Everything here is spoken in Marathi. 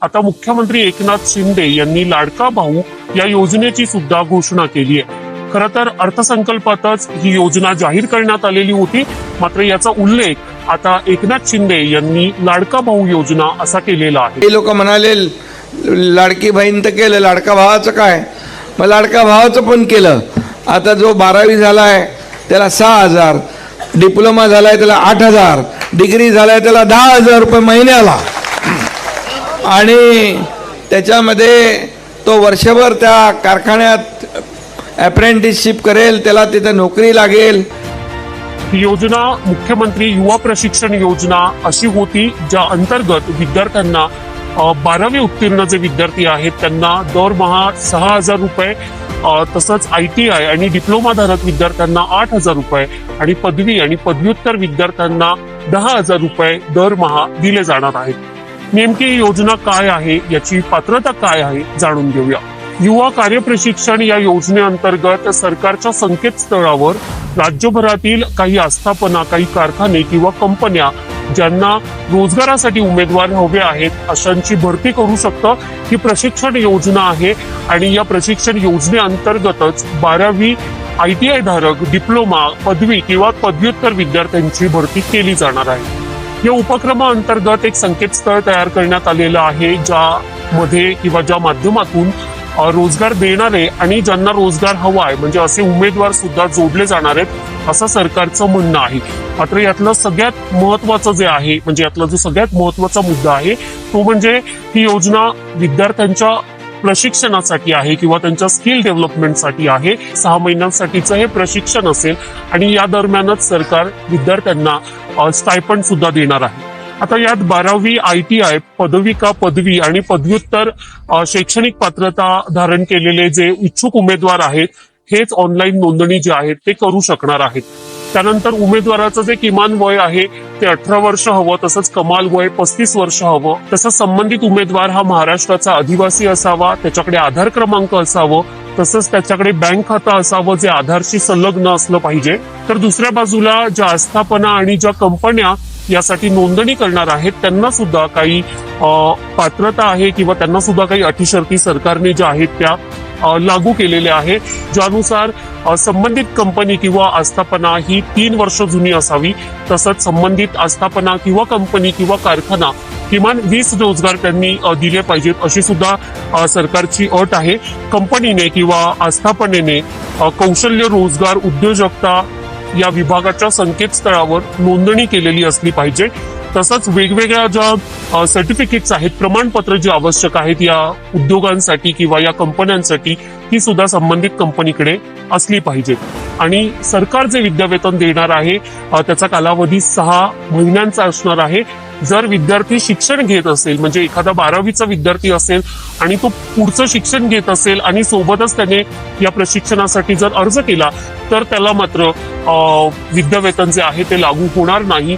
आता मुख्यमंत्री एकनाथ शिंदे यांनी लाडका भाऊ या योजनेची सुद्धा घोषणा केली आहे. खर तर अर्थसंकल्पातच ही योजना जाहीर करण्यात आलेली होती. मात्र याचा उल्लेख आता एकनाथ शिंदे यांनी लाडका भाऊ योजना असा केलेला आहे. लोक म्हणाले लाडकी बहीण तर केलं लाडका भावाचं काय? मग लाडका भावाचं पण केलं. आता जो बारावी झाला आहे त्याला सहा हजार. डिप्लोमा झाला आहे त्याला आठ हजार. डिग्री झाला आहे त्याला दहा हजार रुपये महिन्याला. आणि त्याच्यामध्ये तो वर्षभर त्या कारखान्यात अप्रेंटिसशिप करेल त्याला तिथे नोकरी लागेल. ही योजना मुख्यमंत्री युवा प्रशिक्षण योजना अशी होती ज्या अंतर्गत विद्यार्थ्यांना बारावी उत्तीर्ण जे विद्यार्थी आहेत त्यांना दरमहा सहा हजार रुपये तसंच आय टी आय आणि डिप्लोमाधारक विद्यार्थ्यांना आठ हजार रुपये आणि पदवी आणि पदव्युत्तर विद्यार्थ्यांना दहा हजार रुपये दरमहा दिले जाणार आहेत. नेमकी योजना काय आहे याची पात्रता काय आहे जाणून घेऊया. युवा कार्यप्रशिक्षण या योजनेअंतर्गत सरकारच्या संकेतस्थळावर राज्यभरातील काही आस्थापना काही कारखाने किंवा कंपन्या ज्यांना रोजगारासाठी उमेदवार हवे आहेत अशांची भरती करू शकतं. ही प्रशिक्षण योजना आहे आणि या प्रशिक्षण योजनेअंतर्गतच बारावी आय टी आय धारक डिप्लोमा पदवी किंवा पदव्युत्तर विद्यार्थ्यांची भरती केली जाणार आहे. या उपक्रमाअंतर्गत एक संकेतस्थळ तयार करण्यात आलेलं आहे ज्यामध्ये किंवा ज्या माध्यमातून रोजगार देणारे आणि ज्यांना रोजगार हवा आहे म्हणजे असे उमेदवार सुद्धा जोडले जाणार आहेत असं सरकारचं म्हणणं आहे. मात्र यातलं सगळ्यात महत्वाचं जे आहे म्हणजे यातला जो सगळ्यात महत्त्वाचा मुद्दा आहे तो म्हणजे ही योजना विद्यार्थ्यांच्या प्रशिक्षणासाठी आहे किंवा त्यांच्या स्किल डेव्हलपमेंटसाठी आहे सहा महिन्यांसाठीचं हे प्रशिक्षण असेल आणि या दरम्यानच सरकार विद्यार्थ्यांना स्टायपंड सुद्धा देणार आहे. आता यात बारावी आय टी आय पदविका पदवी आणि पदव्युत्तर शैक्षणिक पात्रता धारण केलेले जे इच्छुक उमेदवार आहेत हेच ऑनलाईन नोंदणी जे आहेत ते करू शकणार आहेत. त्यानंतर उमेदवाराचं जे किमान वय आहे ते अठरा वर्ष हवं तसंच कमाल वय पस्तीस वर्ष हवं. तसंच संबंधित उमेदवार हा महाराष्ट्राचा आदिवासी असावा त्याच्याकडे आधार क्रमांक असावं तसंच त्याच्याकडे बँक खातं असावं जे आधारशी संलग्न असलं पाहिजे. तर दुसऱ्या बाजूला ज्या आस्थापना आणि ज्या कंपन्या यासाठी नोंदणी करणार आहेत त्यांना सुद्धा काही पात्रता आहे किंवा त्यांना सुद्धा काही अटी शर्ती सरकारने ज्या आहेत त्या लागू केलेले आहे ज्यानुसार संबंधित कंपनी किंवा आस्थापना ही तीन वर्ष जुनी असावी. तसंच संबंधित आस्थापना किंवा कंपनी किंवा कारखाना किमान वीस रोजगार त्यांनी दिले पाहिजेत अशी सुद्धा सरकारची अट आहे. कंपनीने किंवा आस्थापनेने कौशल्य रोजगार उद्योजकता या विभागाच्या संकेतस्थळावर नोंदणी केलेली असली पाहिजे. तसंच वेगवेगळ्या ज्या सर्टिफिकेट्स आहेत प्रमाणपत्र जे आवश्यक आहेत या उद्योगांसाठी किंवा या कंपन्यांसाठी ती सुद्धा संबंधित कंपनीकडे असली पाहिजेत. आणि सरकार जे विद्यावेतन देणार आहे त्याचा कालावधी सहा महिन्यांचा असणार आहे. जर विद्यार्थी शिक्षण घेत असेल म्हणजे एखादा बारावीचा विद्यार्थी असेल आणि तो पुढचं शिक्षण घेत असेल आणि सोबतच त्याने या प्रशिक्षणासाठी जर अर्ज केला तर त्याला मात्र विद्यावेतन जे आहे ते लागू होणार नाही.